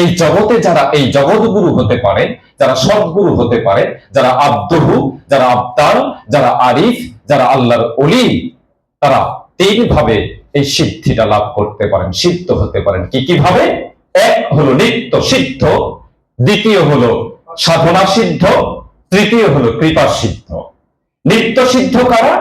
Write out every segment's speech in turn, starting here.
এই জগতে যারা এই জগৎগুরু হতে পারে, যারা সদ্গুরু হতে পারে, যারা আব্দহু, যারা আবতার যারা আরিফ, যারা আল্লাহর অলি তারা তিন ভাবে এই সিদ্ধিটা লাভ করতে পারেন, সিদ্ধ হতে পারেন। কি কীভাবে? এক হলো নিত্য সিদ্ধ, দ্বিতীয় হলো সাধনা সিদ্ধ, তৃতীয় হলো কৃপা সিদ্ধ। নিত্য সিদ্ধ কারা?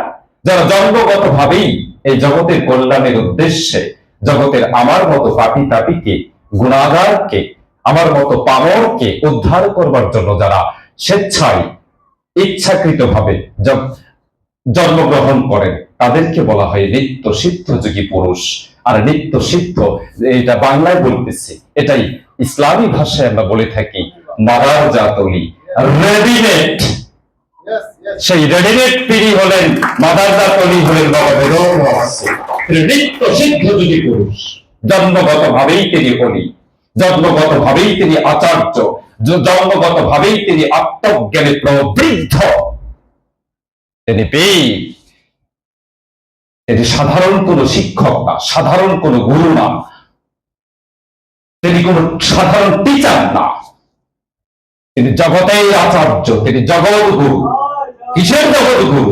যারা জন্মগত ভাবেই এই জগতের কল্যাণের উদ্দেশ্যে, জগতের আমার মতো পাপি তাপিকে গুণাগারকে আমার মতো পামরকে উদ্ধার করবার জন্য যারা স্বেচ্ছায় ইচ্ছাকৃত ভাবে জন্মগ্রহণ করেন তাদেরকে বলা হয় নিত্য সিদ্ধ যোগী পুরুষ আর নিত্য সিদ্ধ এটা বাংলায় বলতেছি এটাই ইসলামী ভাষায় আমরা বলে থাকি মাদার জাতলি রেডিমেড. সেই রেডিমেড পিড়ি হলেন মাদার জাতলি হলেন বাবা। নিত্য সিদ্ধ যোগী পুরুষ জন্মগত ভাবেই তিনি অলি জন্মগত ভাবেই তিনি আচার্য জন্মগত ভাবেই তিনি আত্মজ্ঞানে প্রবৃদ্ধ। তিনি পেয়ে তিনি সাধারণ কোন শিক্ষক না, সাধারণ কোন গুরু না, তিনি কোন সাধারণ টিচার না। তিনি জগতের আচার্য, তিনি জগৎ গুরু। কিসের জগৎ গুরু?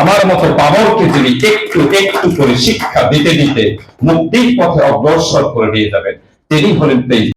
আমার মতো বাবরকে তিনি একটু একটু করে শিক্ষা দিতে দিতে মুক্তির পথে অগ্রসর করে নিয়ে যাবেন, তিনি হলেন